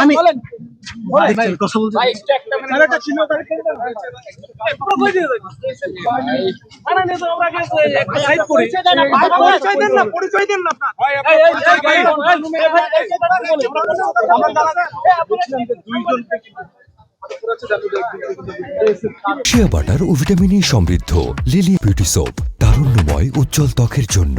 আমি shea butter ও ভিটামিনে সমৃদ্ধ লিলি বিউটি সোপ তারুণ্যময় উজ্জ্বল ত্বকের জন্য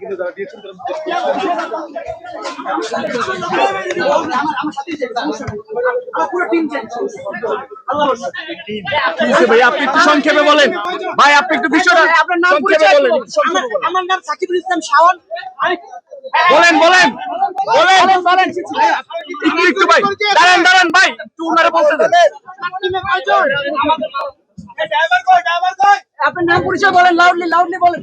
কিন্তু তারা দিয়েছেন ভাই? আপনি একটু সংক্ষেপে বলেন। ভাই আপনি একটু বিষয়টা আপনার নাম পরিচয় বলেন। আমার- নাম সাকিবুল ইসলাম শাওন। আমি- বলেন। বলেন। বলেন একটু একটু ভাই। দাঁড়ান দাঁড়ান ভাই। একটু উনারে বলতে দেন। আপনার নাম পরিচয় বলেন লাউডলি লাউডলি বলেন।